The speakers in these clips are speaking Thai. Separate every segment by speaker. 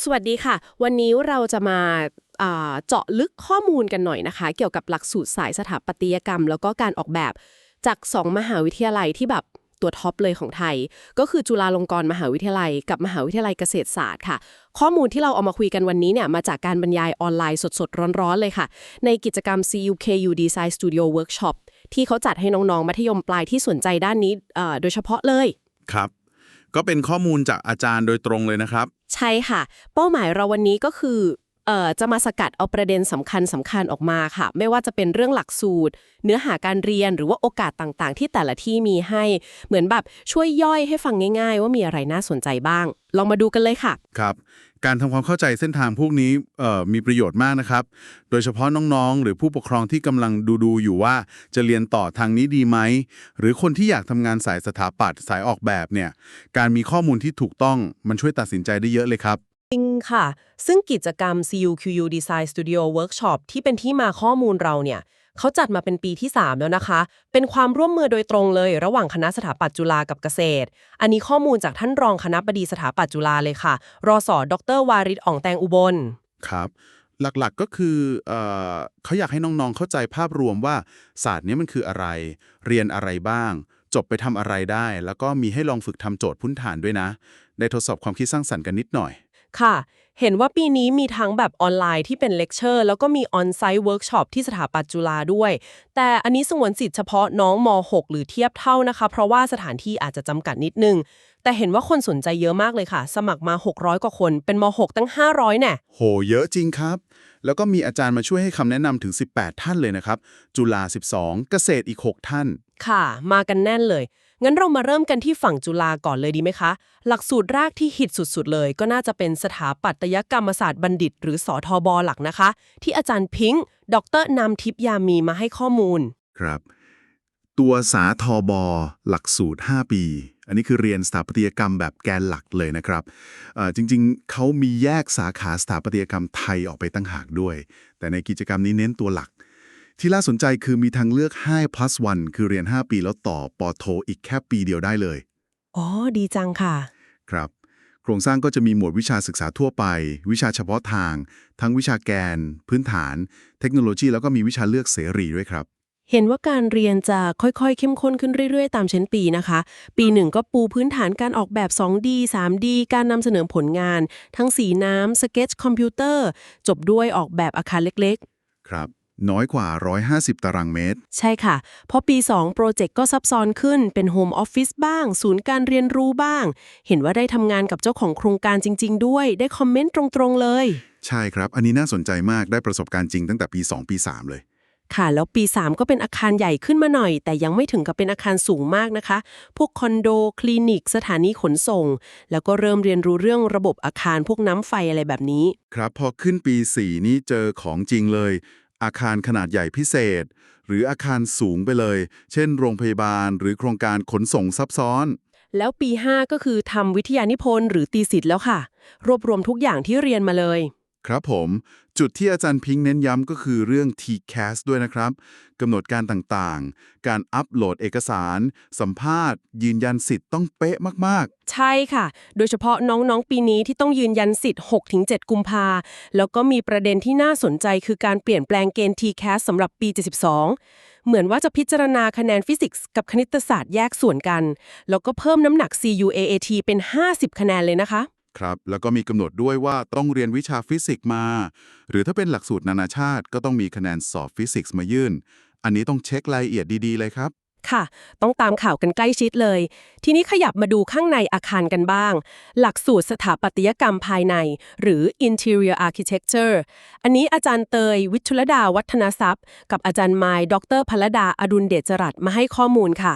Speaker 1: สวัสดีค่ะ วันนี้เราจะมาเจาะลึกข้อมูลกันหน่อยนะคะ เกี่ยวกับหลักสูตรสายสถาปัตยกรรม แล้วก็การออกแบบจาก 2 มหาวิทยาลัยที่แบบตัวท็อปเลยของไทย ก็คือจุฬาลงกรณ์มหาวิทยาลัย กับมหาวิทยาลัยเกษตรศาสตร์ค่ะ ข้อมูลที่เราเอามาคุยกันวันนี้เนี่ยมาจากการบรรยายออนไลน์สดๆ ร้อนๆ เลยค่ะ ในกิจกรรม CUKU Design Studio Workshop ที่เขาจัดให้น้องๆมัธยมปลายที่สนใจด้านนี้โดยเฉพาะเลย
Speaker 2: ครับ ก็เป็นข้อมูลจากอาจารย์โดยตรงเลยนะครับ
Speaker 1: ใช่ค่ะ เป้าหมายเราวันนี้ก็คือ เอ่อจะมาสกัดเอาประเด็นสำคัญสำคัญออกมาค่ะ ไม่ว่าจะเป็นเรื่องหลักสูตร เนื้อหาการเรียนหรือว่าโอกาสต่างๆ ที่แต่ละที่มีให้เหมือนแบบช่วยย่อยให้ฟังง่าย ๆ ว่ามีอะไรน่าสนใจบ้าง ลองมาดูกันเลยค่ะ
Speaker 2: ครับการทำความเข้าใจเส้นทางพวกนี้เอ่อมีประโยชน์มากนะครับ โดยเฉพาะน้องๆ หรือผู้ปกครองที่กำลังดูๆอยู่ว่าจะเรียนต่อทางนี้ดีไหม หรือคนที่อยากทำงานสายสถาปัตย์สายออกแบบเนี่ย การมีข้อมูลที่ถูกต้องมันช่วยตัดสินใจได้เยอะเลยครับ
Speaker 1: จริงค่ะ ซึ่งกิจกรรม CUQU Design Studio Workshop ที่เป็นที่มาข้อมูลเราเนี่ยเขาจัดมาเป็นปีที่ 3 แล้วนะคะ เป็นความร่วมมือโดยตรงเลย ระหว่างคณะสถาปัตย์จุฬากับเกษตร อันนี้ข้อมูลจากท่านรองคณะบดีสถาปัตย์จุฬาเลยค่ะ รอสอดรวาริศอ่องแตงอุบล
Speaker 2: ครับ หลักๆก็คือเออเขาอยากให้น้องๆเข้าใจภาพรวมว่าศาสตร์นี้มันคืออะไร เรียนอะไรบ้าง จบไปทำอะไรได้ แล้วก็มีให้ลองฝึกทำโจทย์พื้นฐานด้วยนะ ได้ทดสอบความคิดสร้างสรรค์กันนิดหน่อย
Speaker 1: ค่ะ เห็นว่าปีนี้มีทั้งแบบออนไลน์ที่เป็นเลคเชอร์แล้วก็มีออนไซต์เวิร์กช็อปที่สถาปัตย์จุฬาด้วย แต่อันนี้สงวนสิทธิ์เฉพาะน้องม .6 หรือเทียบเท่านะคะ เพราะว่าสถานที่อาจจะจำกัดนิดนึง แต่เห็นว่าคนสนใจเยอะมากเลยค่ะ สมัครมา 600 กว่าคน เป็นม .6 ตั้ง 500แน่
Speaker 2: โห เยอะจริงครับ แล้วก็มีอาจารย์มาช่วยให้คำแนะนำถึง 18 ท่านเลยนะครับ จุฬา 12 เกษตรอีก 6 ท่าน
Speaker 1: ค่ะ มากันแน่นเลย งั้นเรามาเริ่มกันที่ฝั่งจุฬาก่อนเลยดีไหมคะ หลักสูตรแรกที่ฮิตสุดๆ เลย ก็น่าจะเป็นสถาปัตยกรรมศาสตร์บัณฑิต หรือสอทบหลักนะคะ ที่อาจารย์พิงค์ดรนำทิพยามีมาให้ข้อมูล
Speaker 2: ครับ ตัวสาทบหลักสูตร 5 ปี อันนี้คือเรียนสถาปัตยกรรมแบบแกนหลักเลยนะครับจริงๆ เขามีแยกสาขาสถาปัตยกรรมไทยออกไปตั้งหากด้วย แต่ในกิจกรรมนี้เน้นตัวหลัก ที่น่าสนใจคือมีทางเลือก5 plus 1 คือเรียน 5 ปีแล้วต่อปอโทอีกแค่ปีเดียวได้เลย
Speaker 1: อ๋อ ดีจังค่ะ
Speaker 2: ครับ โครงสร้างก็จะมีหมวดวิชาศึกษาทั่วไป วิชาเฉพาะทาง ทั้งวิชาแกน พื้นฐาน เทคโนโลยี แล้วก็มีวิชาเลือกเสรีด้วยครับ
Speaker 1: เห็นว่าการเรียนจะค่อยๆ เข้มข้นขึ้นเรื่อยๆ ตามชั้นปีนะคะ ปีหนึ่งก็ปูพื้นฐานการออกแบบ 2D 3D การนำเสนอผลงาน ทั้งสีน้ำสเก็ตคอมพิวเตอร์ จบด้วยออกแบบอาคารเล็ก
Speaker 2: ครับ น้อยกว่า 150 ตารางเมตร
Speaker 1: ๆใช่ค่ะ พอปี 2 โปรเจกต์ก็ซับซ้อนขึ้นเป็นโฮมออฟฟิศบ้าง ศูนย์การเรียนรู้บ้าง เห็นว่าได้ทำงานกับเจ้าของโครงการจริง ๆ ด้วย ได้คอมเมนต์ตรงๆ เลย
Speaker 2: ใช่ครับ อันนี้น่าสนใจมากได้ประสบการณ์จริงตั้งแต่ปี 2 ปี 3 เลย
Speaker 1: ค่ะ แล้วปี 3 ก็เป็นอาคารใหญ่ขึ้นมาหน่อย แต่ยังไม่ถึงกับเป็นอาคารสูงมากนะคะ พวกคอนโด คลินิก สถานีขนส่ง แล้วก็เริ่มเรียนรู้เรื่องระบบอาคารพวกน้ำไฟอะไรแบบนี้
Speaker 2: ครับ พอขึ้นปี 4 นี้เจอของจริงเลย อาคารขนาดใหญ่พิเศษ หรืออาคารสูงไปเลย เช่น โรงพยาบาล หรือโครงการขนส่งซับซ้อน
Speaker 1: แล้วปี 5 ก็คือทำวิทยานิพนธ์หรือตีสิทธ์แล้วค่ะ รวบรวมทุกอย่างที่เรียนมาเลย
Speaker 2: ครับผม จุดที่อาจารย์พิงค์เน้นย้ำก็คือเรื่อง TCAS ด้วยนะครับกำหนดการต่างๆ การอัปโหลดเอกสาร สัมภาษณ์ ยืนยันสิทธิ์ต้องเป๊ะมากๆ
Speaker 1: ใช่ค่ะ โดยเฉพาะน้อง ๆ ปีนี้ที่ต้องยืนยันสิทธิ์ 6-7 กุมภาแล้วก็มีประเด็นที่น่าสนใจคือการเปลี่ยนแปลงเกณฑ์ TCAS สำหรับปี 72 เหมือนว่าจะพิจารณาคะแนนฟิสิกส์กับคณิตศาสตร์แยกส่วนกัน แล้วก็เพิ่มน้ำหนัก CUAAT เป็น 50 คะแนนเลยนะคะ
Speaker 2: ครับ แล้วก็มีกำหนดด้วยว่าต้องเรียนวิชาฟิสิกส์มา หรือถ้าเป็นหลักสูตรนานาชาติก็ต้องมีคะแนนสอบฟิสิกส์มายื่น อันนี้ต้องเช็ครายละเอียดดีๆ เลยครับ
Speaker 1: ค่ะ ต้องตามข่าวกันใกล้ชิดเลย ทีนี้ขยับมาดูข้างในอาคารกันบ้าง หลักสูตรสถาปัตยกรรมภายใน หรือ interior architecture อันนี้อาจารย์เตย วิชุลดาวัฒนทรัพย์ กับอาจารย์ไมล์ดรพลดาอดุลเดชจรัตมาให้ข้อมูลค่ะ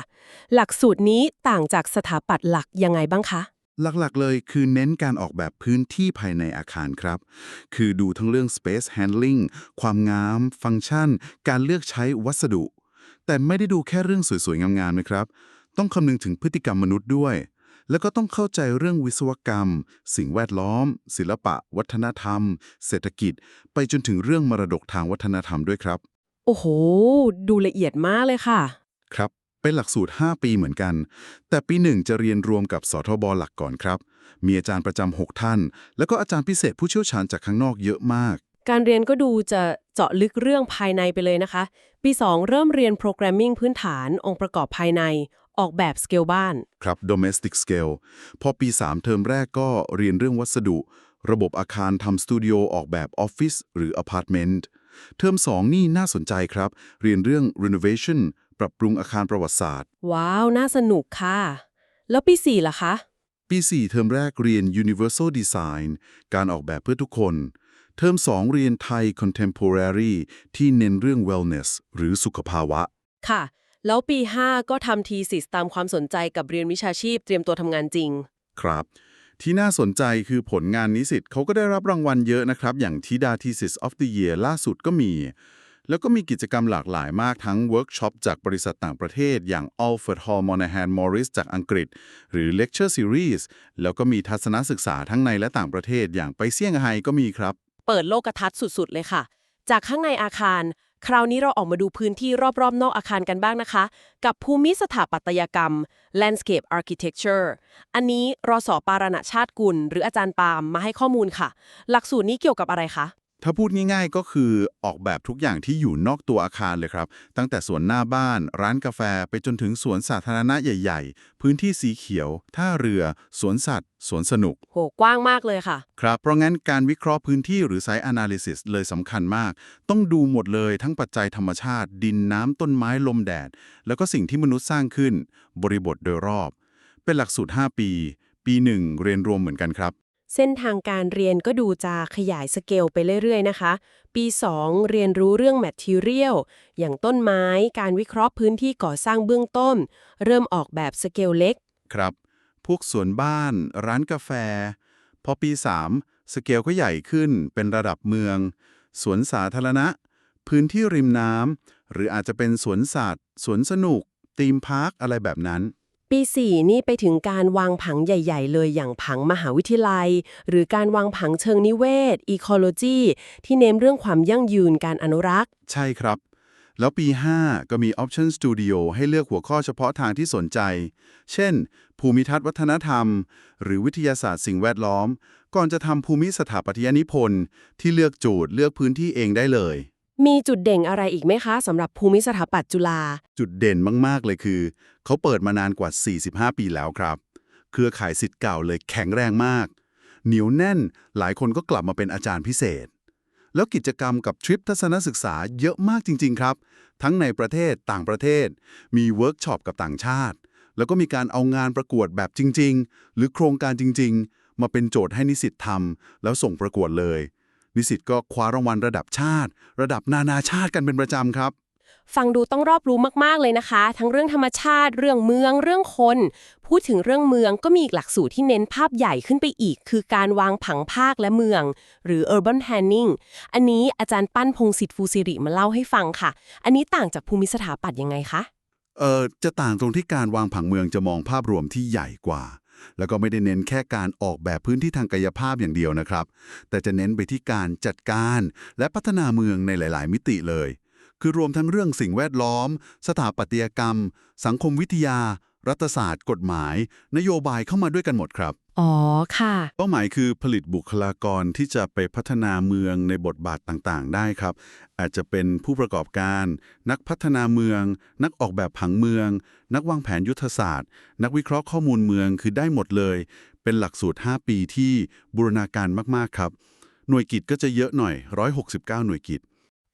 Speaker 1: หลักสูตรนี้ต่างจากสถาปัตย์หลักยังไงบ้างคะ
Speaker 2: หลักๆ เลยคือเน้นการออกแบบพื้นที่ภายในอาคารครับ คือดูทั้งเรื่อง space handling ความงาม ฟังก์ชัน การเลือกใช้วัสดุ แต่ไม่ได้ดูแค่เรื่องสวยๆ งามๆนะครับ ต้องคำนึงถึงพฤติกรรมมนุษย์ด้วย แล้วก็ต้องเข้าใจเรื่องวิศวกรรม สิ่งแวดล้อม ศิลปะ วัฒนธรรม เศรษฐกิจ ไปจนถึงเรื่องมรดกทางวัฒนธรรมด้วยครับ
Speaker 1: โอ้โห ดูละเอียดมากเลยค่ะ
Speaker 2: ครับ เป็นหลักสูตร 5 ปีเหมือนกัน แต่ปีหนึ่งจะเรียนรวมกับสทบหลักก่อนครับ มีอาจารย์ประจำ6ท่าน แล้วก็อาจารย์พิเศษผู้เชี่ยวชาญจากข้างนอกเยอะมาก
Speaker 1: การเรียนก็ดูจะเจาะลึกเรื่องภายในไปเลยนะคะ ปี 2 เริ่มเรียนโปรแกรมมิ่งพื้นฐานองค์ประกอบภายในออกแบบสเกลบ้าน
Speaker 2: ครับ domestic scale พอปี 3 เทอมแรกก็เรียนเรื่องวัสดุ ระบบอาคารทำสตูดิโอออกแบบออฟฟิศหรืออพาร์ตเมนต์เทอม 2 นี่น่าสนใจครับ เรียนเรื่อง renovation ปรับปรุงอาคารประวัติศาสตร์
Speaker 1: ว้าว น่าสนุกค่ะ แล้วปี4ล่ะคะ
Speaker 2: ปี 4 เทอมแรกเรียน Universal Design การออกแบบเพื่อทุกคน เทอม 2 เรียนไทย Contemporary ที่เน้นเรื่อง wellness หรือสุขภาวะ
Speaker 1: ค่ะ แล้วปี 5 ก็ทำทีสิสตามความสนใจกับเรียนวิชาชีพเตรียมตัวทำงานจริง
Speaker 2: ครับที่น่าสนใจคือผลงานนิสิตเขาก็ได้รับรางวัลเยอะนะครับ อย่างทิดา Thesis of the Year ล่าสุดก็มี แล้วก็มีกิจกรรมหลากหลายมากทั้งเวิร์กช็อปจากบริษัทต่างประเทศ อย่าง Alfred Hall Monahan Morris จากอังกฤษ หรือ Lecture Series แล้วก็มีทัศนศึกษาทั้งในและต่างประเทศอย่างไปเซี่ยงไฮ้ก็มีครับ
Speaker 1: เปิดโลกทัศน์สุด ๆ เลยค่ะ จากข้างในอาคาร คราวนี้เราออกมาดูพื้นที่รอบ ๆ นอกอาคารกันบ้างนะคะ กับภูมิสถาปัตยกรรม landscape architecture อันนี้รอสอปารณชาติกุล หรืออาจารย์ปาล์มมาให้ข้อมูลค่ะ หลักสูตรนี้เกี่ยวกับอะไรคะ
Speaker 2: ถ้าพูดง่ายๆก็คือออกแบบทุกอย่างที่อยู่นอกตัวอาคารเลยครับ ตั้งแต่สวนหน้าบ้าน ร้านกาแฟไปจนถึงสวนสาธารณะใหญ่ ๆ พื้นที่สีเขียว ท่าเรือ สวนสัตว์ สวนสนุก
Speaker 1: โห กว้างมากเลยค่ะ
Speaker 2: ครับเพราะงั้นการวิเคราะห์พื้นที่หรือ Site Analysis เลยสำคัญมาก ต้องดูหมดเลยทั้งปัจจัยธรรมชาติ ดินน้ำต้นไม้ลมแดด แล้วก็สิ่งที่มนุษย์สร้างขึ้น บริบทโดยรอบ เป็นหลักสูตร 5 ปี ปี1เรียนรวมเหมือนกันครับ
Speaker 1: เส้นทางการเรียนก็ดูจะขยายสเกลไปเรื่อยๆนะคะ ปี 2 เรียนรู้เรื่อง Material อย่างต้นไม้ การวิเคราะห์พื้นที่ก่อสร้างเบื้องต้น เริ่มออกแบบสเกลเล็ก
Speaker 2: ครับ พวกสวนบ้าน ร้านกาแฟ พอปี 3 สเกลก็ใหญ่ขึ้นเป็นระดับเมือง สวนสาธารณะ พื้นที่ริมน้ำหรืออาจจะเป็นสวนสัตว์ สวนสนุก ธีมพาร์คอะไรแบบนั้น
Speaker 1: ปี 4 นี่ไปถึงการวางผังใหญ่ ๆ เลยอย่างผังมหาวิทยาลัย หรือการวางผังเชิงนิเวศ Ecology ที่เน้นเรื่องความยั่งยืนการอนุรักษ์
Speaker 2: ใช่ครับ แล้วปี 5 ก็มี Option Studio ให้เลือกหัวข้อเฉพาะทางที่สนใจ เช่น ภูมิทัศน์วัฒนธรรม หรือวิทยาศาสตร์สิ่งแวดล้อม ก่อนจะทำภูมิสถาปัตยนิพนธ์ที่เลือกโจทย์เลือกพื้นที่เองได้เลย
Speaker 1: มีจุดเด่นอะไรอีกไหมคะสำหรับภูมิสถาปัตย์จุฬา
Speaker 2: จุดเด่นมาก ๆ เลยคือ เขาเปิดมานานกว่า 45 ปีแล้วครับ เครือข่ายสิทธิ์เก่าเลยแข็งแรงมาก เหนียวแน่น หลายคนก็กลับมาเป็นอาจารย์พิเศษ แล้วกิจกรรมกับทริปทัศนศึกษาเยอะมากจริง ๆ ครับ ทั้งในประเทศต่างประเทศ มีเวิร์กช็อปกับต่างชาติ แล้วก็มีการเอางานประกวดแบบจริง ๆ หรือโครงการจริง ๆ มาเป็นโจทย์ให้นิสิตทำแล้วส่งประกวดเลย นิสิตก็คว้ารางวัลระดับชาติ ระดับนานาชาติกันเป็นประจำครับ
Speaker 1: ฟังดูต้องรอบรู้มากๆเลยนะคะ ทั้งเรื่องธรรมชาติ เรื่องเมือง เรื่องคน พูดถึงเรื่องเมืองก็มีอีกหลักสูตรที่เน้นภาพใหญ่ขึ้นไปอีก คือการวางผังภาคและเมือง หรือ urban planning อันนี้อาจารย์ปั้นพงศิษฐ์ฟูสิริมาเล่าให้ฟังค่ะ อันนี้ต่างจากภูมิสถาปัตย์ยังไงคะ
Speaker 2: เอ่อจะต่างตรงที่การวางผังเมืองจะมองภาพรวมที่ใหญ่กว่า แล้วก็ไม่ได้เน้นแค่การออกแบบพื้นที่ทางกายภาพอย่างเดียวนะครับ แต่จะเน้นไปที่การจัดการและพัฒนาเมืองในหลาย ๆ มิติเลย คือรวมทั้งเรื่องสิ่งแวดล้อม สถาปัตยกรรม สังคมวิทยา รัฐศาสตร์ กฎหมาย นโยบายเข้ามาด้วยกันหมดครับ
Speaker 1: อ๋อค่ะ
Speaker 2: เป้าหมายคือผลิตบุคลากรที่จะไปพัฒนาเมืองในบทบาทต่างๆ ได้ครับ อาจจะเป็นผู้ประกอบการ นักพัฒนาเมือง นักออกแบบผังเมือง นักวางแผนยุทธศาสตร์ นักวิเคราะห์ข้อมูลเมืองคือได้หมดเลย เป็นหลักสูตร 5 ปีที่บูรณาการมากๆครับ หน่วยกิจก็จะเยอะหน่อย 169 หน่วยกิจ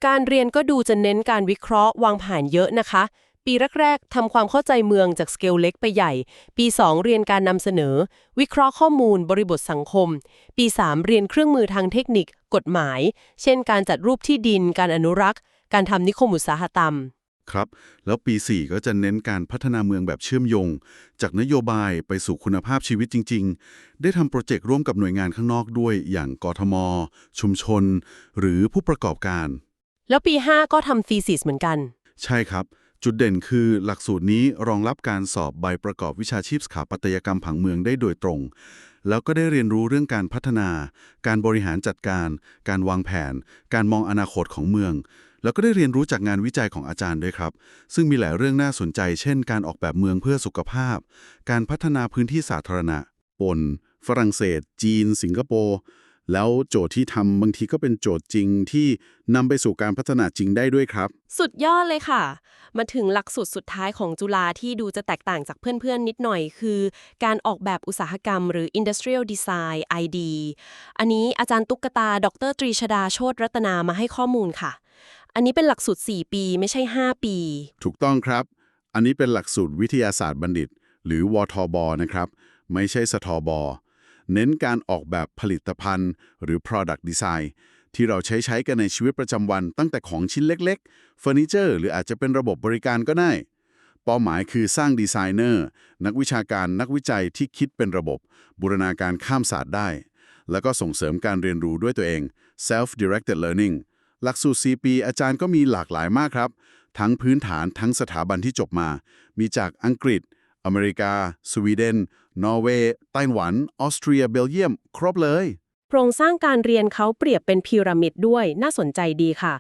Speaker 1: การเรียนก็ดูจะเน้นการวิเคราะห์วางแผนเยอะนะคะ ปีแรกๆทำความเข้าใจเมืองจากสเกลเล็กไปใหญ่ ปี 2 เรียนการนำเสนอ วิเคราะห์ข้อมูลบริบทสังคม ปี 3 เรียนเครื่องมือทางเทคนิค กฎหมาย เช่น การจัดรูปที่ดิน การอนุรักษ์ การทำนิคมอุตสาหกรรม
Speaker 2: ครับ แล้วปี 4 ก็จะเน้นการพัฒนาเมืองแบบเชื่อมโยง จากนโยบายไปสู่คุณภาพชีวิตจริง ๆ ได้ทำโปรเจกต์ร่วมกับหน่วยงานข้างนอกด้วย อย่างกทม ชุมชน หรือผู้ประกอบการ
Speaker 1: แล้วปี 5 ก็ทำ thesis เหมือนกัน
Speaker 2: ใช่ครับ จุดเด่นคือหลักสูตรนี้รองรับการสอบใบประกอบวิชาชีพสถาปัตยกรรมผังเมืองได้โดยตรง แล้วก็ได้เรียนรู้เรื่องการพัฒนา การบริหารจัดการ การวางแผน การมองอนาคตของเมือง แล้วก็ได้เรียนรู้จากงานวิจัยของอาจารย์ด้วยครับ ซึ่งมีหลายเรื่องน่าสนใจ เช่น การออกแบบเมืองเพื่อสุขภาพ การพัฒนาพื้นที่สาธารณะ
Speaker 3: ปนฝรั่งเศส จีน สิงคโปร์ แล้วโจทย์ที่ทำบางทีก็เป็นโจทย์จริงที่นำไปสู่การพัฒนาจริงได้ด้วยครับ
Speaker 1: สุดยอดเลยค่ะ มาถึงหลักสูตรสุดท้ายของจุฬาที่ดูจะแตกต่างจากเพื่อนๆ นิดหน่อยคือ การออกแบบอุตสาหกรรมหรือ Industrial Design ID อันนี้อาจารย์ตุ๊กตา ดรตรีชดาโชตรัตนามาให้ข้อมูลค่ะ อันนี้เป็นหลักสูตร 4 ปีไม่ใช่ 5 ปี
Speaker 3: ถูกต้องครับ อันนี้เป็นหลักสูตรวิทยาศาสตร์บัณฑิต หรือวทบนะครับ ไม่ใช่สทบ เน้นการออกแบบผลิตภัณฑ์ หรือ product design ที่เราใช้ใช้กันในชีวิตประจำวัน ตั้งแต่ของชิ้นเล็กๆเฟอร์นิเจอร์หรืออาจจะเป็นระบบบริการก็ได้ เป้าหมายคือสร้างดีไซเนอร์ นักวิชาการนักวิจัยที่คิดเป็นระบบ บูรณาการข้ามศาสตร์ได้ แล้วก็ส่งเสริมการเรียนรู้ด้วยตัวเอง self-directed learning หลักสูตร 4 ปี อาจารย์ก็มีหลากหลายมากครับ ทั้งพื้นฐานทั้งสถาบันที่จบมา มีจากอังกฤษ อเมริกา สวีเดน นอร์เวย์ไต้หวัน ออสเตรีย เบลเยียม ครบเลย
Speaker 1: โครงสร้างการเรียนเขาเปรียบเป็นพีระมิดด้วย น่าสนใจดีค่ะ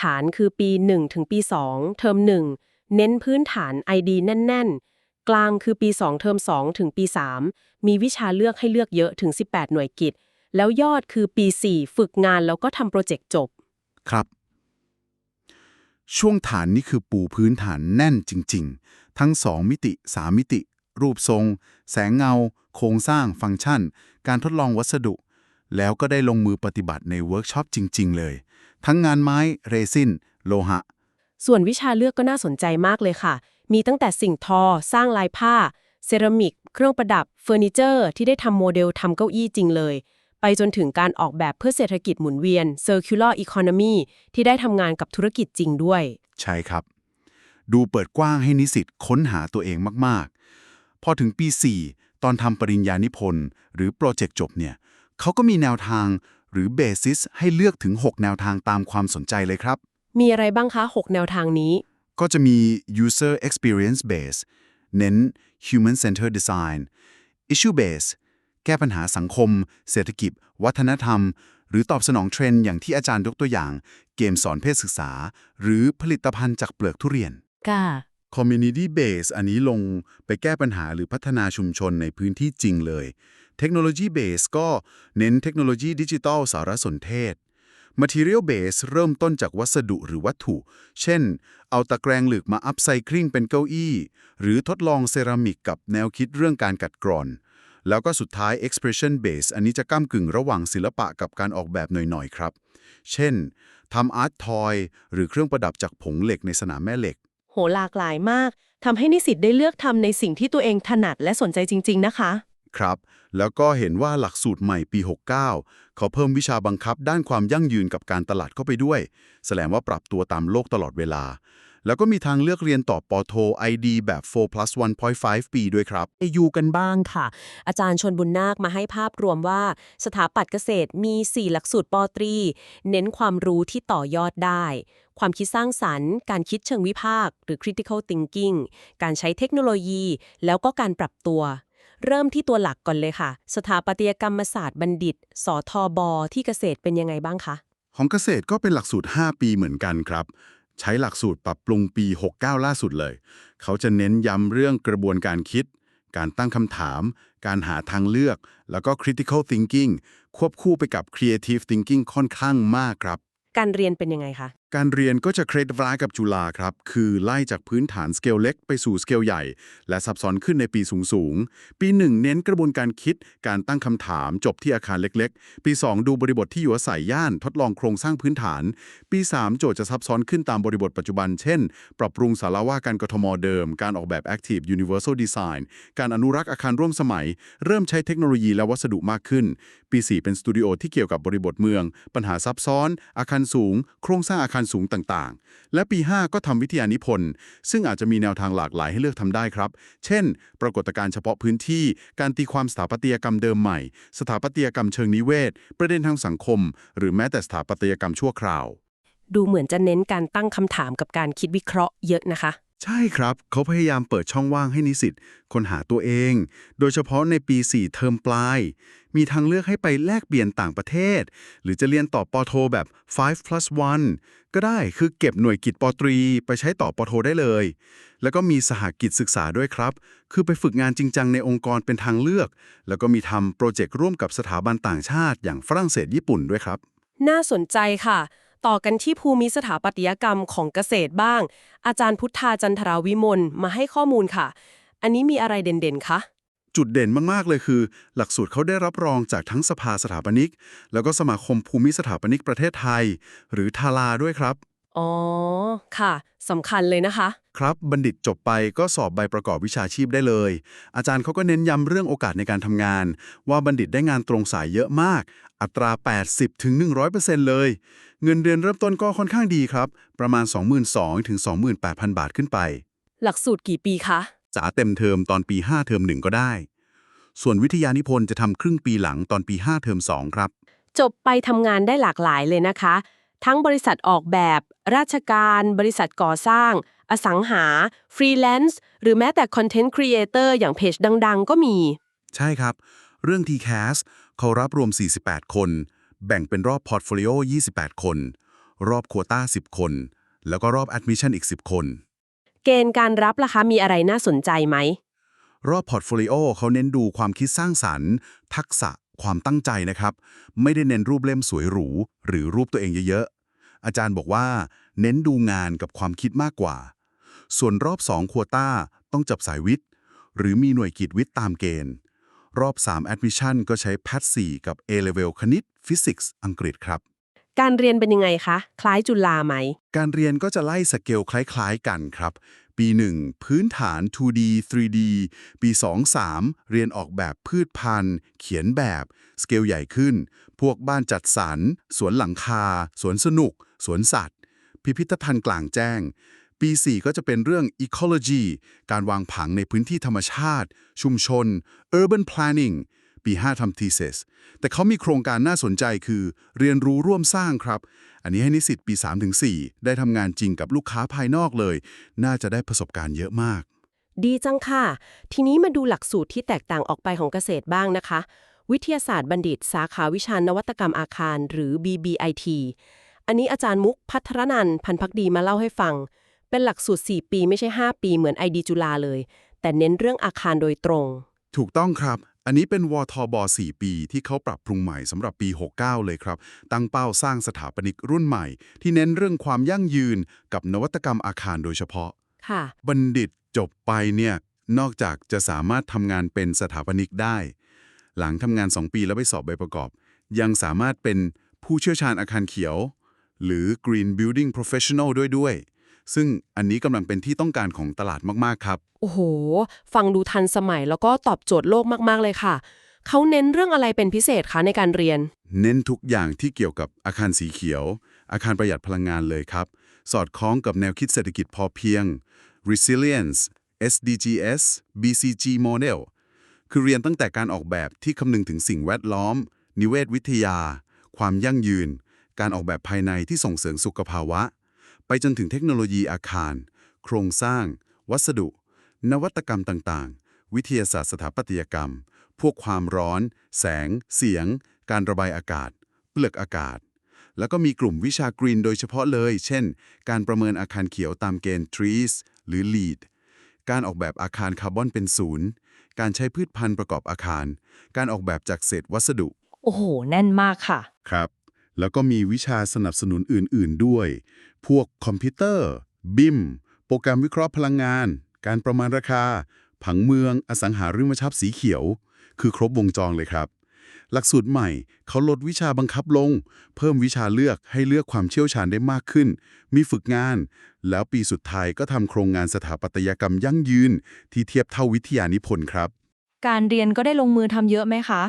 Speaker 1: ฐานคือปี 1 ถึงปี 2 เทอม 1 เน้นพื้นฐาน ID แน่น ๆ กลางคือปี 2 เทอม 2 ถึงปี 3 มีวิชาเลือกให้เลือกเยอะถึง 18 หน่วยกิจ แล้วยอดคือปี 4 ฝึกงานแล้วก็ทำโปรเจกต์จบ
Speaker 2: ครับช่วงฐานนี่คือปูพื้นฐานแน่นจริง ๆ ทั้ง 2 มิติ 3 มิติ รูปทรง แสงเงา โครงสร้าง ฟังก์ชัน การทดลองวัสดุ แล้วก็ได้ลงมือปฏิบัติในเวิร์กช็อปจริง ๆ เลย ทั้งงานไม้ เรซิน โลหะ
Speaker 1: ส่วนวิชาเลือกก็น่าสนใจมากเลยค่ะ มีตั้งแต่สิ่งทอ สร้างลายผ้า เซรามิก เครื่องประดับ เฟอร์นิเจอร์ ที่ได้ทำโมเดลทำเก้าอี้จริงเลย ไปจนถึงการออกแบบเพื่อเศรษฐกิจหมุนเวียน circular economy ที่ได้ทำงานกับธุรกิจจริงด้วย
Speaker 2: ใช่ครับ ดูเปิดกว้างให้นิสิตค้นหาตัวเองมากๆ พอถึงปี 4 ตอนทำปริญญานิพนธ์หรือโปรเจกต์จบเนี่ยเขาก็มีแนวทางหรือเบสิสให้เลือกถึง 6 แนวทางตามความสนใจเลยครับ
Speaker 1: มีอะไรบ้างคะ 6 แนวทางนี้
Speaker 2: ก็จะมี user experience base เน้น human centered design issue base แก้ปัญหาสังคม เศรษฐกิจ วัฒนธรรม หรือตอบสนองเทรนด์อย่างที่อาจารย์ยกตัวอย่าง เกมสอนเพศศึกษา หรือผลิตภัณฑ์จากเปลือกทุเรียน
Speaker 1: ค่ะ
Speaker 2: Community Base อันนี้ลงไปแก้ปัญหาหรือพัฒนาชุมชนในพื้นที่จริงเลย Technology Base ก็เน้นเทคโนโลยีดิจิทัลสารสนเทศ Material Base เริ่มต้นจากวัสดุหรือวัตถุ เช่น เอาตะแกรงเหล็กมาอัพไซคลิงเป็นเก้าอี้ หรือทดลองเซรามิกกับแนวคิดเรื่องการกัดกร่อน แล้วก็สุดท้าย Expression Base อันนี้จะก้ากึ่งระหว่างศิลปะกับการออกแบบหน่อย ๆ ครับ เช่นทำอาร์ตทอยหรือเครื่องประดับจากผงเหล็กในสนามแม่เหล็ก
Speaker 1: หหลากหลายมากทำให้นิสิตได้เลือกทำในสิ่งที่ตัวเองถนัดและสนใจจริง ๆ นะคะ
Speaker 2: ครับ แล้วก็เห็นว่าหลักสูตรใหม่ปี 69 เขาเพิ่มวิชาบังคับด้านความยั่งยืนกับการตลาดเข้าไปด้วย แสดงว่าปรับตัวตามโลกตลอดเวลา แล้วก็มีทางเลือกเรียนต่อปอโท ID แบบ4 plus 1.5 ปีด้วยครับ
Speaker 1: ยูกันบ้างค่ะ อาจารย์ชนบุญนาคมาให้ภาพรวมว่า สถาปัตย์เกษตรมี 4 หลักสูตรปอตรี เน้นความรู้ที่ต่อยอดได้ ความคิดสร้างสรรค์ การคิดเชิงวิพากษ์หรือ critical thinking การใช้เทคโนโลยี แล้วก็การปรับตัวเริ่มที่ตัวหลักก่อนเลยค่ะ สถาปัตยกรรมศาสตร์บัณฑิต สทบที่เกษตรเป็นยังไงบ้างคะ
Speaker 2: ของเกษตรก็เป็นหลักสูตร 5 ปีเหมือนกันครับ ใช้หลักสูตรปรับปรุงปี 69 ล่าสุดเลย เขาจะเน้นย้ำเรื่องกระบวนการคิด การตั้งคำถาม การหาทางเลือก แล้วก็ critical thinking ควบคู่ไปกับ creative thinking ค่อนข้างมากครับ
Speaker 1: การเรียนเป็นยังไงคะ
Speaker 2: การเรียนก็จะเครดร้ายกับจุฬาครับ คือไล่จากพื้นฐานสเกลเล็กไปสู่สเกลใหญ่ และซับซ้อนขึ้นในปีสูงสูงๆปีหนึ่งเน้นกระบวนการคิด การตั้งคำถามจบที่อาคารเล็ก ๆ ปี 2 ดูบริบทที่อยู่อาศัยย่าน ทดลองโครงสร้างพื้นฐาน ปี 3 โจทย์จะซับซ้อนขึ้นตามบริบทปัจจุบัน เช่น ปรับปรุงสาราว่าการกทมเดิม การออกแบบ Active Universal Design การอนุรักษ์อาคารร่วมสมัย เริ่มใช้เทคโนโลยีและวัสดุมากขึ้น ปี 4 เป็นสตูดิโอที่เกี่ยวกับบริบทเมือง ปัญหาซับซ้อน อาคารสูง โครงสร้างอาคารสูงต่างๆ และปี 5 ก็ทำวิทยานิพนธ์ ซึ่งอาจจะมีแนวทางหลากหลายให้เลือกทำได้ครับ เช่น ปรากฏการณ์เฉพาะพื้นที่ การตีความสถาปัตยกรรมเดิมใหม่ สถาปัตยกรรมเชิงนิเวศ ประเด็นทางสังคม หรือแม้แต่สถาปัตยกรรมชั่วคราว
Speaker 1: ดูเหมือนจะเน้นการตั้งคำถามกับการคิดวิเคราะห์เยอะนะคะ
Speaker 2: ใช่ครับ เขาพยายามเปิดช่องว่างให้นิสิตคนหาตัวเอง โดยเฉพาะในปี 4 เทอมปลาย มีทางเลือกให้ไปแลกเปลี่ยนต่างประเทศ หรือจะเรียนต่อปอโทแบบ 5 plus 1 ก็ได้คือเก็บหน่วยกิจปอตรี ไปใช้ต่อปอโทได้เลย แล้วก็มีสหกิจศึกษาด้วยครับ คือไปฝึกงานจริงจังในองค์กรเป็นทางเลือก แล้วก็มีทำโปรเจกต์ร่วมกับสถาบันต่างชาติ อย่างฝรั่งเศสญี่ปุ่นด้วยครับ
Speaker 1: น่าสนใจค่ะ ต่อกันที่ภูมิสถาปัตยกรรมของเกษตรบ้าง อาจารย์พุทธาจันทราวิมลมาให้ข้อมูลค่ะ อันนี้มีอะไรเด่นๆคะ
Speaker 2: จุดเด่นมาก ๆ เลยคือ หลักสูตรเขาได้รับรองจากทั้งสภาสถาปนิก แล้วก็สมาคมภูมิสถาปนิกประเทศไทย หรือทาราด้วยครับ
Speaker 1: อ๋อ ค่ะสำคัญเลยนะคะ
Speaker 2: ครับบัณฑิตจบไปก็สอบใบประกอบวิชาชีพได้เลย อาจารย์เขาก็เน้นย้ำเรื่องโอกาสในการทำงาน ว่าบัณฑิตได้งานตรงสายเยอะมาก อัตรา 80ถึง100%เลย เงินเดือนเริ่มต้นก็ค่อนข้างดีครับ ประมาณ 22,000ถึง28,000 บาทขึ้นไป
Speaker 1: หลักสูตรกี่ปีคะ
Speaker 2: จ๋าเต็มเทอมตอนปี 5 เทอม1 ก็ได้ ส่วนวิทยานิพนธ์จะทำครึ่งปีหลังตอนปี 5 เทอม2 ครับ
Speaker 1: จบไปทำงานได้หลากหลายเลยนะคะ ทั้งบริษัทออกแบบ ราชการ บริษัทก่อสร้าง อสังหา ฟรีแลนซ์ หรือแม้แต่คอนเทนต์ครีเอเตอร์อย่างเพจดัง ๆ ก็มี
Speaker 2: ใช่ครับ เรื่อง TCAS เขารับรวม 48 คน แบ่งเป็นรอบพอร์ตโฟลิโอ28 คน รอบโควต้า10 คน แล้วก็รอบแอดมิชชั่นอีก 10 คน
Speaker 1: เกณฑ์การรับล่ะคะมีอะไรน่าสนใจไหม
Speaker 2: รอบพอร์ตโฟลิโอเขาเน้นดูความคิดสร้างสรรค์ ทักษะ ความตั้งใจนะครับ ไม่ได้เน้นรูปเล่มสวยหรู หรือรูปตัวเองเยอะๆ อาจารย์บอกว่า เน้นดูงานกับความคิดมากกว่า ส่วนรอบ2ควต้าต้องจับสายวิทย์ หรือมีหน่วยกิจวิทย์ตามเกณฑ์ รอบ 3 Admission ก็ใช้แพท4กับ A-Level คณิต Physics อังกฤษครับ
Speaker 1: การเรียนเป็นยังไงคะ คล้ายจุฬาไหม
Speaker 2: การเรียนก็จะไล่สเกลคล้ายๆกันครับ ปี 1 พื้นฐาน 2D 3D ปี 2 3 เรียนออกแบบพืชพันธุ์ เขียนแบบ สเกลใหญ่ขึ้น พวกบ้านจัดสรร สวนหลังคา สวนสนุก สวนสัตว์ พิพิธภัณฑ์กลางแจ้ง ปี 4 ก็จะเป็นเรื่อง ecology การวางผังในพื้นที่ธรรมชาติ ชุมชน urban planning ปี 5ทำ thesis แต่เขามีโครงการน่าสนใจคือ เรียนรู้ร่วมสร้างครับ อันนี้ให้นิสิตปี 3-4 ได้ทำงานจริงกับลูกค้าภายนอกเลย น่าจะได้ประสบการณ์เยอะมาก
Speaker 1: ดีจังค่ะ ทีนี้มาดูหลักสูตรที่แตกต่างออกไปของเกษตรบ้างนะคะ วิทยาศาสตร์บัณฑิต สาขาวิชานวัตกรรมอาคาร หรือ BBIT อันนี้อาจารย์มุกพัทรนันพันพักดีมาเล่าให้ฟัง เป็นหลักสูตร 4 ปีไม่ใช่ 5 ปีเหมือน ID จุฬาเลย แต่เน้นเรื่องอาคารโดยตรง
Speaker 2: ถูกต้องครับ อันนี้เป็นวทบ 4 ปี ที่เขาปรับปรุงใหม่สำหรับปี 69 เลยครับ ตั้งเป้าสร้างสถาปนิกรุ่นใหม่ ที่เน้นเรื่องความยั่งยืนกับนวัตกรรมอาคารโดยเฉพาะ
Speaker 1: ค่ะ
Speaker 2: บัณฑิตจบไปเนี่ยนอกจากจะสามารถทำงานเป็นสถาปนิกได้ หลังทำงาน 2 ปีแล้วไปสอบใบประกอบ ยังสามารถเป็นผู้เชี่ยวชาญอาคารเขียว หรือ Green Building Professional ด้วยด้วย ซึ่งอันนี้กำลังเป็นที่ต้องการของตลาดมากๆครับ
Speaker 1: โอ้โห ฟังดูทันสมัยแล้วก็ตอบโจทย์โลกมากๆเลยค่ะ เขาเน้นเรื่องอะไรเป็นพิเศษคะในการเรียน
Speaker 2: เน้นทุกอย่างที่เกี่ยวกับอาคารสีเขียว อาคารประหยัดพลังงานเลยครับ สอดคล้องกับแนวคิดเศรษฐกิจพอเพียง resilience SDGs BCG model คือเรียนตั้งแต่การออกแบบที่คำนึงถึงสิ่งแวดล้อม นิเวศวิทยา ความยั่งยืน การออกแบบภายในที่ส่งเสริมสุขภาวะ ไปจนถึงเทคโนโลยีอาคาร โครงสร้าง วัสดุ นวัตกรรมต่างๆ วิทยาศาสตร์สถาปัตยกรรม พวกความร้อน แสง เสียง การระบายอากาศ เปลือกอากาศ แล้วก็มีกลุ่มวิชากรีนโดยเฉพาะเลย เช่น การประเมินอาคารเขียวตามเกณฑ์ TREES หรือ LEED การออกแบบอาคารคาร์บอนเป็นศูนย์ การใช้พืชพันธุ์ประกอบอาคาร การออกแบบจากเศษวัสดุ
Speaker 4: โอ้โห แน่นมากค่ะ
Speaker 2: ครับ แล้วก็มีวิชาสนับสนุนอื่น ๆ ด้วย พวกคอมพิวเตอร์ บิม โปรแกรมวิเคราะห์พลังงาน การประมาณราคา ผังเมือง อสังหาริมทรัพย์สีเขียว คือครบวงจรเลยครับ หลักสูตรใหม่เขาลดวิชาบังคับลง เพิ่มวิชาเลือกให้เลือกความเชี่ยวชาญได้มากขึ้น มีฝึกงาน แล้วปีสุดท้ายก็ทำโครงงานสถาปัตยกรรมยั่งยืน ที่เทียบเท่าวิทยานิพนธ์ครับ
Speaker 4: การเรียนก็ได้ลงมือทำเยอะไหมคะ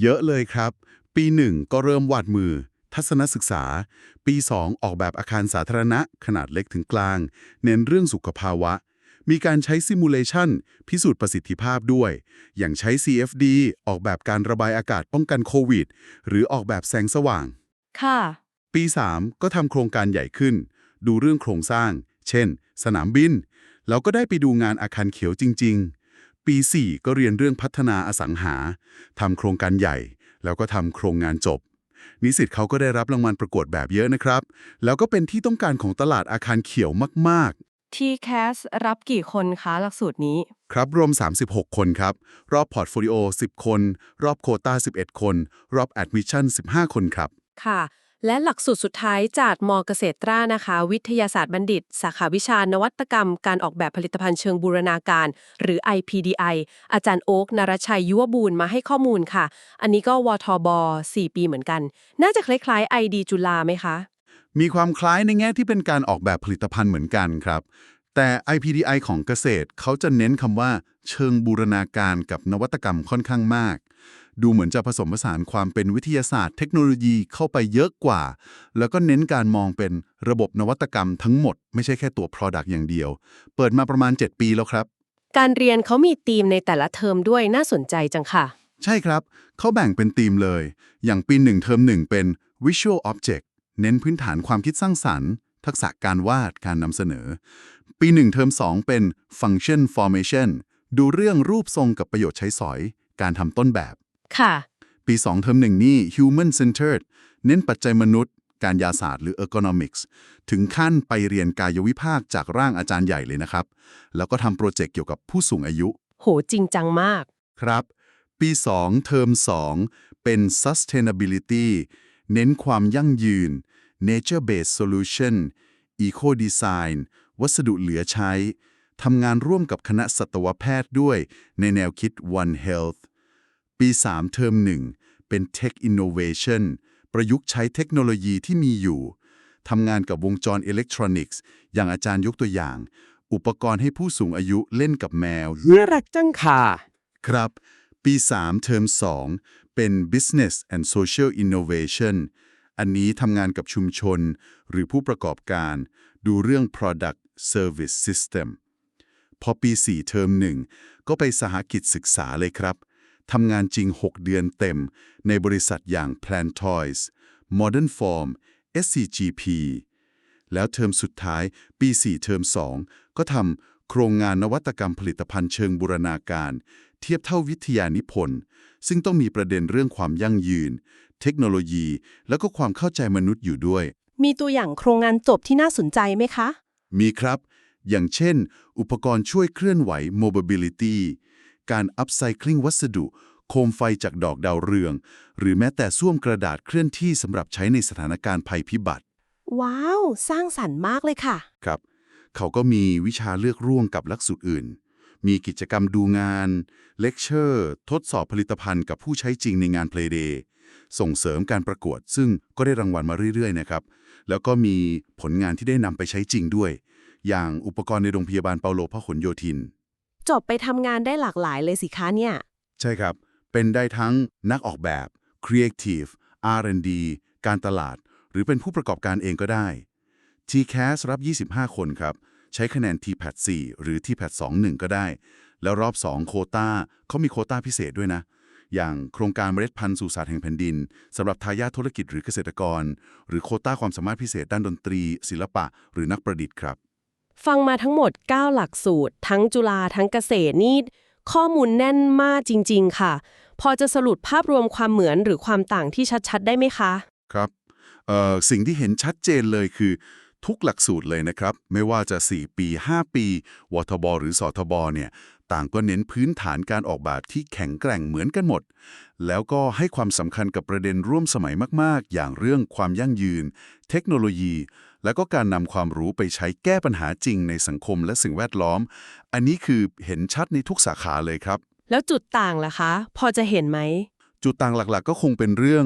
Speaker 2: เยอะเลยครับ ปีหนึ่งก็เริ่มวาดมือ ทัศนศึกษา ปี 2 ออกแบบอาคารสาธารณะ ขนาดเล็กถึงกลาง เน้นเรื่องสุขภาวะ มีการใช้ซิมูเลชันพิสูจน์ประสิทธิภาพด้วย อย่างใช้ CFD ออกแบบการระบายอากาศป้องกันโควิด หรือออกแบบแสงสว่าง
Speaker 4: ค่ะ
Speaker 2: ปี 3 ก็ทำโครงการใหญ่ขึ้น ดูเรื่องโครงสร้าง เช่น สนามบิน แล้วก็ได้ไปดูงานอาคารเขียวจริง ๆ ปี 4 ก็เรียนเรื่องพัฒนาอสังหาทำโครงการใหญ่ แล้วก็ทำโครงงานจบ นิสิตเขาก็ได้รับรางวัลประกวดแบบเยอะนะครับ แล้วก็เป็นที่ต้องการของตลาดอาคารเขียวมาก
Speaker 5: ที่แคสรับกี่คนคะหลักสูตรนี้
Speaker 2: ๆครับรวม 36 คนครับ รอบพอร์ตโฟลิโอ 10 คน รอบโควตา11 คน รอบแอดมิชชั่น 15 คนครับ
Speaker 1: ค่ะ และหลักสูตรสุดท้ายจากมเกษตรานะคะ วิทยาศาสตร์บัณฑิต สาขาวิชานวัตกรรม การออกแบบผลิตภัณฑ์เชิงบูรณาการ หรือ IPDI อาจารย์โอ๊กนรชัยยุวบูรณ์มาให้ข้อมูลค่ะ อันนี้ก็วทบ 4 ปีเหมือนกัน น่าจะคล้ายๆ ID จุฬาไหมคะ
Speaker 2: มีความคล้ายในแง่ที่เป็นการออกแบบผลิตภัณฑ์เหมือนกันครับ แต่ IPDI ของเกษตรเขาจะเน้นคำว่า เชิงบูรณาการกับนวัตกรรมค่อนข้างมาก ดูเหมือนจะผสมผสานความเป็นวิทยาศาสตร์เทคโนโลยีเข้าไปเยอะกว่า แล้วก็เน้นการมองเป็นระบบนวัตกรรมทั้งหมด ไม่ใช่แค่ตัว Product อย่างเดียว เปิดมาประมาณ 7 ปีแล้วครับ
Speaker 1: การเรียนเขามีธีมในแต่ละเทอมด้วยน่าสนใจจังค่ะ
Speaker 2: ใช่ครับ เขาแบ่งเป็นธีมเลย อย่างปีหนึ่งเทอมหนึ่งเป็น Visual Object เน้นพื้นฐานความคิดสร้างสรรค์ ทักษะการวาดการนำเสนอ ปีหนึ่งเทอมสองเป็น Function Formation ดูเรื่องรูปทรงกับประโยชน์ใช้สอย การทำต้นแบบ
Speaker 1: ค่ะ
Speaker 2: ปี 2 เทอมหนึ่งนี่ Human Centered เน้นปัจจัยมนุษย์ การยาศาสตร์หรือ Ergonomics ถึงขั้นไปเรียนกายวิภาคจากร่างอาจารย์ใหญ่เลยนะครับ แล้วก็ทำโปรเจกต์เกี่ยวกับผู้สูงอายุ
Speaker 1: โหจริงจังมาก
Speaker 2: ครับ ปี 2 เทอม 2 เป็น sustainability เน้นความยั่งยืน nature based solution eco design วัสดุเหลือใช้ทำงานร่วมกับคณะสัตวแพทย์ด้วยในแนวคิด One Health ปี 3 เทอม1 เป็น Tech Innovation ประยุกต์ใช้เทคโนโลยีที่มีอยู่ทำงานกับวงจรอิเล็กทรอนิกส์ อย่างอาจารย์ยกตัวอย่าง อุปกรณ์ให้ผู้สูงอายุเล่นกับแมว
Speaker 6: น่ารักจังค่ะ
Speaker 2: ครับ ปี 3 เทอม 2 เป็น Business and Social Innovation อันนี้ทำงานกับชุมชน หรือผู้ประกอบการ ดูเรื่อง Product Service System พอปี 4 เทอม 1 ก็ไปสหกิจศึกษาเลยครับ ทำงานจริง 6 เดือนเต็ม ในบริษัทอย่าง Plan Toys Modern Form SCGP แล้วเทอมสุดท้ายปี 4 เทอม 2 ก็ทำโครงงานนวัตกรรมผลิตภัณฑ์เชิงบูรณาการ เทียบเท่าวิทยานิพนธ์ ซึ่งต้องมีประเด็นเรื่องความยั่งยืน เทคโนโลยี แล้วก็ความเข้าใจมนุษย์อยู่ด้วย
Speaker 1: มีตัวอย่างโครงงานจบที่น่าสนใจไหมคะ
Speaker 2: มีครับ อย่างเช่น อุปกรณ์ช่วยเคลื่อนไหว mobility การ upcycling วัสดุ โคมไฟจากดอกดาวเรือง หรือแม้แต่ส้วมกระดาษเคลื่อนที่สำหรับใช้ในสถานการณ์ภัยพิบัติ
Speaker 1: ว้าว สร้างสรรค์มากเลยค่ะ
Speaker 2: ครับ เขาก็มีวิชาเลือกร่วงกับหลักสูตรอื่น มีกิจกรรมดูงาน เลคเชอร์ ทดสอบผลิตภัณฑ์กับผู้ใช้จริงในงาน Play Day ส่งเสริมการประกวด ซึ่งก็ได้รางวัลมาเรื่อยๆนะครับ แล้วก็มีผลงานที่ได้นำไปใช้จริงด้วย อย่างอุปกรณ์ในโรงพยาบาลเปาโลพหลโยธิน
Speaker 1: จบไปทำงานได้หลากหลายเลยสิคะเนี่ย
Speaker 2: ใช่ครับ เป็นได้ทั้งนักออกแบบ Creative R&D การตลาด หรือเป็นผู้ประกอบการเองก็ได้ TCAS รับ 25 คนครับ ใช้คะแนน TPAT 4 หรือ TPAT 21 ก็ได้ แล้วรอบ 2 โคตาเขามีโคตาพิเศษด้วยนะ อย่างโครงการเมล็ดพันธุ์สู่ศาสตร์แห่งแผ่นดินสำหรับทายาทธุรกิจหรือเกษตรกร หรือโควตาความสามารถพิเศษด้านดนตรี ศิลปะ หรือนักประดิษฐ์ครับ
Speaker 1: ฟังมาทั้งหมด 9 หลักสูตร ทั้งจุฬาทั้งเกษตรนี่ข้อมูลแน่นมากจริง ๆ ค่ะ พอจะสรุปภาพรวมความเหมือนหรือความต่างที่ชัดๆ ได้ไหมคะ
Speaker 2: ครับสิ่งที่เห็นชัดเจนเลยคือ ทุกหลักสูตรเลยนะครับ ไม่ว่าจะ 4 ปี 5 ปีวทบ หรือสทบเนี่ย ต่างก็เน้นพื้นฐานการออกแบบที่แข็งแกร่งเหมือนกันหมด แล้วก็ให้ความสำคัญกับประเด็นร่วมสมัยมาก ๆ อย่างเรื่องความยั่งยืน เทคโนโลยี และก็การนำความรู้ไปใช้แก้ปัญหาจริงในสังคมและสิ่งแวดล้อม อันนี้คือเห็นชัดในทุกสาขาเลยครับ
Speaker 1: แล้วจุดต่างล่ะคะ พอจะเห็นไหม
Speaker 2: จุดต่างหลักๆ ก็คงเป็นเรื่อง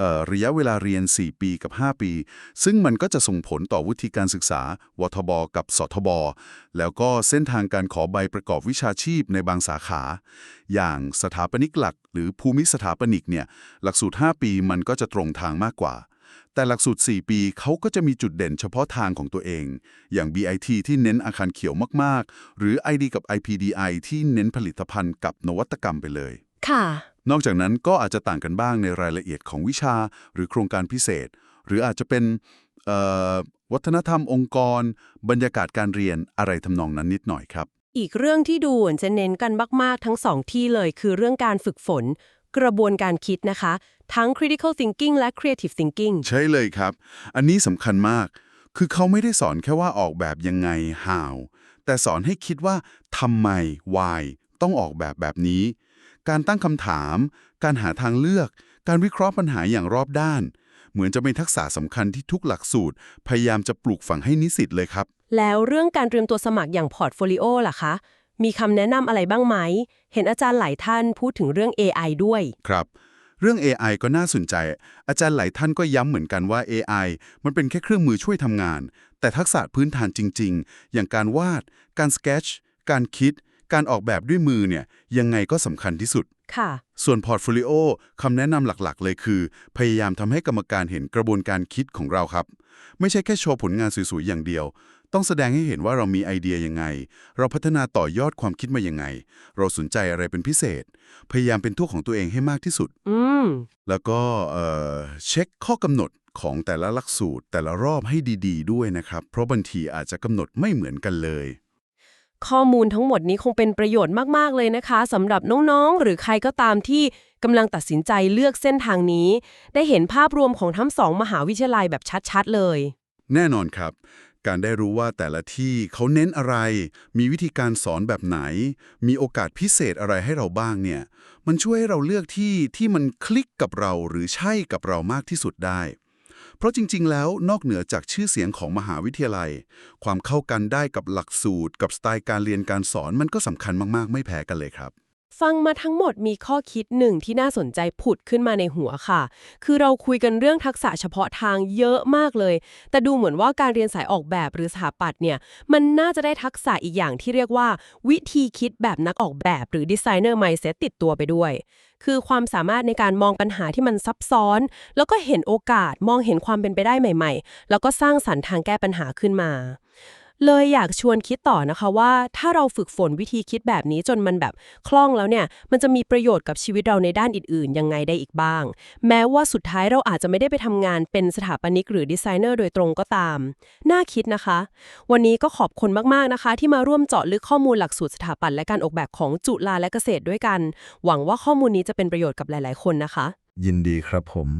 Speaker 2: ออระยะเวลาเรียน 4 ปีกับ 5 ปี ซึ่งมันก็จะส่งผลต่อวุฒิการศึกษาวทบ กับสทบ แล้วก็เส้นทางการขอใบประกอบวิชาชีพในบางสาขา อย่างสถาปนิกหลัก หรือภูมิสถาปนิกเนี่ยหลักสูตร 5 ปีมันก็จะตรงทางมากกว่า แต่หลักสูตร 4 ปีเขาก็จะมีจุดเด่นเฉพาะทางของตัวเอง อย่าง BIT ที่เน้นอาคารเขียวมากๆ หรือ ID กับ IPDI ที่เน้นผลิตภัณฑ์กับนวัตกรรมไปเลย
Speaker 1: ค่ะ
Speaker 2: นอกจากนั้นก็อาจจะต่างกันบ้างในรายละเอียดของวิชาหรือโครงการพิเศษ หรืออาจจะเป็นเอ่อวัฒนธรรมองค์กร บรรยากาศการเรียนอะไรทำนองนั้นนิดหน่อยครับ
Speaker 1: อีกเรื่องที่ดูเหมือนจะเน้นกันมาก ๆ ทั้งสองที่เลยคือเรื่องการฝึกฝน กระบวนการคิดนะคะ ทั้ง critical thinking และ creative thinking
Speaker 2: ใช่เลยครับ อันนี้สำคัญมาก คือเขาไม่ได้สอนแค่ว่าออกแบบยังไง how แต่สอนให้คิดว่าทำไม why ต้องออกแบบแบบนี้ การตั้งคำถาม การหาทางเลือก การวิเคราะห์ปัญหาอย่างรอบด้าน เหมือนจะเป็นทักษะสำคัญที่ทุกหลักสูตร พยายามจะปลูกฝังให้นิสิตเลยครับ
Speaker 1: แล้วเรื่องการเตรียมตัวสมัครอย่างพอร์ตโฟลิโอล่ะคะ มีคำแนะนำอะไรบ้างไหม เห็นอาจารย์หลายท่านพูดถึงเรื่อง AI ด้วย
Speaker 2: ครับ เรื่อง AI ก็น่าสนใจ อาจารย์หลายท่านก็ย้ำเหมือนกันว่า AI มันเป็นแค่เครื่องมือช่วยทำงาน แต่ทักษะพื้นฐานจริง ๆ อย่างการวาด การสเก t ชการคิด การออกแบบด้วยมือเนี่ยยังไงก็สำคัญที่สุด
Speaker 1: ค่ะ
Speaker 2: ส่วนพอร์ตโฟลิโอคำแนะนำหลักๆ เลยคือ พยายามทำให้กรรมการเห็นกระบวนการคิดของเราครับ ไม่ใช่แค่โชว์ผลงานสวยๆ อย่างเดียว ต้องแสดงให้เห็นว่าเรามีไอเดียยังไง เราพัฒนาต่อยอดความคิดมายังไง เราสนใจอะไรเป็นพิเศษ พยายามเป็นตัวของตัวเองให้มากที่สุด
Speaker 1: อืม
Speaker 2: แล้วก็เอ่อเช็คข้อกำหนดของแต่ละหลักสูตร แต่ละรอบให้ดี ๆ ด้วยนะครับ เพราะบางทีอาจจะกำหนดไม่เหมือนกันเลย
Speaker 1: ข้อมูลทั้งหมดนี้คงเป็นประโยชน์มาก ๆ เลยนะคะสำหรับน้องๆ หรือใครก็ตามที่กำลังตัดสินใจเลือกเส้นทางนี้ ได้เห็นภาพรวมของทั้งสองมหาวิทยาลัยแบบชัดๆ เลย
Speaker 2: แน่นอนครับ การได้รู้ว่าแต่ละที่เขาเน้นอะไร มีวิธีการสอนแบบไหน มีโอกาสพิเศษอะไรให้เราบ้างเนี่ย มันช่วยให้เราเลือกที่ที่มันคลิกกับเราหรือใช่กับเรามากที่สุดได้ เพราะจริง ๆ แล้วนอกเหนือจากชื่อเสียงของมหาวิทยาลัย ความเข้ากันได้กับหลักสูตร กับสไตล์การเรียนการสอนมันก็สำคัญมากๆ ไม่แพ้กันเลยครับ
Speaker 1: ฟังมาทั้งหมดมีข้อคิดหนึ่งที่น่าสนใจผุดขึ้นมาในหัวค่ะ คือเราคุยกันเรื่องทักษะเฉพาะทางเยอะมากเลย แต่ดูเหมือนว่าการเรียนสายออกแบบหรือสถาปัตย์เนี่ย มันน่าจะได้ทักษะอีกอย่างที่เรียกว่า วิธีคิดแบบนักออกแบบ หรือดีไซเนอร์ไมเซ็ตติดตัวไปด้วย คือความสามารถในการมองปัญหาที่มันซับซ้อน แล้วก็เห็นโอกาสมองเห็นความเป็นไปได้ใหม่ ๆ แล้วก็สร้างสรรค์ทางแก้ปัญหาขึ้นมา เลยอยากชวนคิดต่อนะคะว่า ถ้าเราฝึกฝนวิธีคิดแบบนี้จนมันแบบคล่องแล้วเนี่ย มันจะมีประโยชน์กับชีวิตเราในด้านอื่นๆ ยังไงได้อีกบ้าง แม้ว่าสุดท้ายเราอาจจะไม่ได้ไปทำงานเป็นสถาปนิกหรือดีไซเนอร์โดยตรงก็ตาม น่าคิดนะคะ วันนี้ก็ขอบคุณมากๆนะคะ ที่มาร่วมเจาะลึกข้อมูลหลักสูตรสถาปัตย์และการออกแบบของจุฬาและเกษตรด้วยกัน หวังว่าข้อมูลนี้จะเป็นประโยชน์กับหลาย ๆ คนนะคะ
Speaker 7: ยินดีครับผม